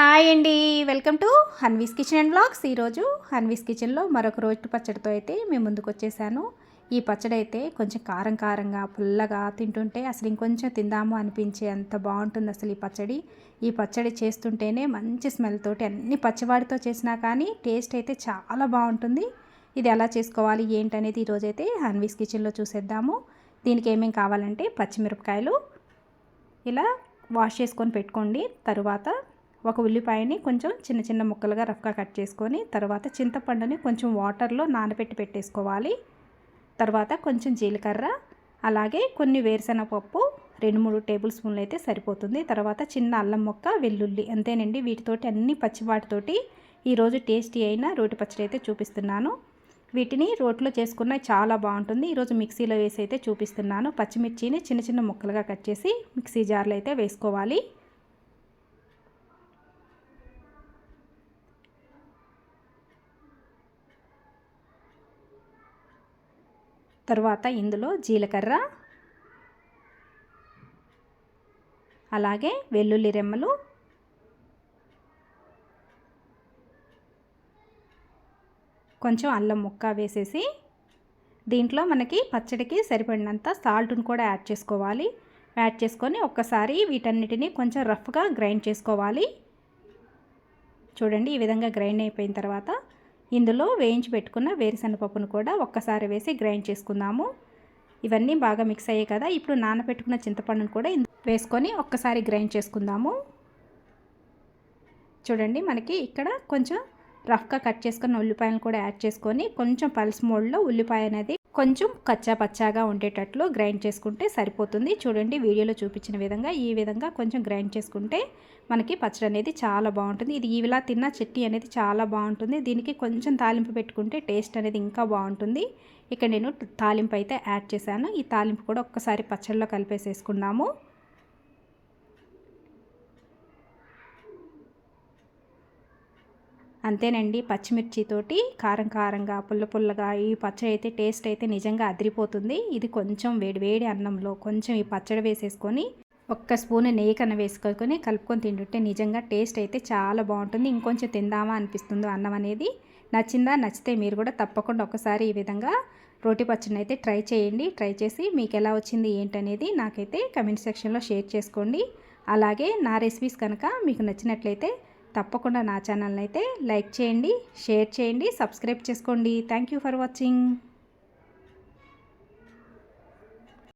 Hi అండి. Welcome to Hanvi's kitchen and blogs ఈరోజు హన్వీస్ కిచెన్లో మరొక రోజు పచ్చడితో అయితే మేము ముందుకు వచ్చేసాను. ఈ పచ్చడి అయితే కొంచెం కారం కారంగా పుల్లగా తింటుంటే అసలు ఇంకొంచెం తిందాము అనిపించే అంత బాగుంటుంది అసలు ఈ పచ్చడి. ఈ పచ్చడి చేస్తుంటేనే మంచి స్మెల్ తోటి అన్ని పచ్చివాడితో చేసినా కానీ టేస్ట్ అయితే చాలా బాగుంటుంది. ఇది ఎలా చేసుకోవాలి ఏంటనేది ఈరోజైతే హన్వీస్ కిచెన్లో చూసేద్దాము. దీనికి ఏమేమి కావాలంటే పచ్చిమిరపకాయలు. ఇలా వాష్ చేసుకొని పెట్టుకోండి. తరువాత ఒక ఉల్లిపాయని కొంచెం చిన్న చిన్న ముక్కలుగా రఫ్గా కట్ చేసుకొని తర్వాత చింతపండుని కొంచెం వాటర్లో నానబెట్టి పెట్టేసుకోవాలి. తర్వాత కొంచెం జీలకర్ర అలాగే కొన్ని వేరుశెనగ పప్పు రెండు మూడు టేబుల్ స్పూన్లు అయితే సరిపోతుంది. తర్వాత చిన్న అల్లం మొక్క వెల్లుల్లి అంతేనండి. వీటితోటి అన్ని పచ్చివాటితోటి ఈరోజు టేస్టీ అయిన రోటి పచ్చడి అయితే చూపిస్తున్నాను. వీటిని రోట్లో చేసుకున్న చాలా బాగుంటుంది. ఈరోజు మిక్సీలో వేసి అయితే చూపిస్తున్నాను. పచ్చిమిర్చిని చిన్న చిన్న ముక్కలుగా కట్ చేసి మిక్సీ జార్లో అయితే వేసుకోవాలి. తర్వాత ఇందులో జీలకర్ర అలాగే వెల్లుల్లి రెమ్మలు కొంచెం అల్లం ముక్క వేసేసి దీంట్లో మనకి పచ్చడికి సరిపడినంత సాల్ట్ను కూడా యాడ్ చేసుకోవాలి. యాడ్ చేసుకొని ఒక్కసారి వీటన్నిటిని కొంచెం రఫ్గా గ్రైండ్ చేసుకోవాలి. చూడండి ఈ విధంగా గ్రైండ్ అయిపోయిన తర్వాత ఇందులో వేయించి పెట్టుకున్న వేరుశనగపప్పును కూడా ఒక్కసారి వేసి గ్రైండ్ చేసుకుందాము. ఇవన్నీ బాగా మిక్స్ అయ్యాయి కదా. ఇప్పుడు నానబెట్టుకున్న చింతపండును కూడా వేసుకొని ఒక్కసారి గ్రైండ్ చేసుకుందాము. చూడండి మనకి ఇక్కడ కొంచెం రఫ్గా కట్ చేసుకున్న ఉల్లిపాయలను కూడా యాడ్ చేసుకొని కొంచెం పల్స్ మోడ్లో ఉల్లిపాయ అనేది కొంచెం కచ్చా పచ్చాగా ఉండేటట్లు గ్రైండ్ చేసుకుంటే సరిపోతుంది. చూడండి వీడియోలో చూపించిన విధంగా ఈ విధంగా కొంచెం గ్రైండ్ చేసుకుంటే మనకి పచ్చడి అనేది చాలా బాగుంటుంది. ఇది ఇలా తిన్న చట్నీ అనేది చాలా బాగుంటుంది. దీనికి కొంచెం తాలింపు పెట్టుకుంటే టేస్ట్ అనేది ఇంకా బాగుంటుంది. ఇక్కడ నేను తాలింపు అయితే యాడ్ చేశాను. ఈ తాలింపు కూడా ఒక్కసారి పచ్చడిలో కలిపేసేసుకున్నాము అంతేనండి. పచ్చిమిర్చితోటి కారం కారంగా పుల్ల పుల్లగా ఈ పచ్చడి అయితే టేస్ట్ అయితే నిజంగా అదిరిపోతుంది. ఇది కొంచెం వేడి వేడి అన్నంలో కొంచెం ఈ పచ్చడి వేసేసుకొని ఒక్క స్పూన్ నెయ్యి కన్న వేసుకొని కలుపుకొని తింటుంటే నిజంగా టేస్ట్ అయితే చాలా బాగుంటుంది. ఇంకొంచెం తిందామా అనిపిస్తుందో అన్నం అనేది నచ్చిందా నచ్చితే మీరు కూడా తప్పకుండా ఒకసారి ఈ విధంగా రోటి పచ్చడిని అయితే ట్రై చేయండి. ట్రై చేసి మీకు ఎలా వచ్చింది ఏంటనేది నాకైతే కమెంట్ సెక్షన్లో షేర్ చేసుకోండి. అలాగే నా రెసిపీస్ కనుక మీకు నచ్చినట్లయితే తప్పకుండా నా ఛానల్ని అయితే లైక్ చేయండి షేర్ చేయండి సబ్స్క్రైబ్ చేసుకోండి. Thank you for watching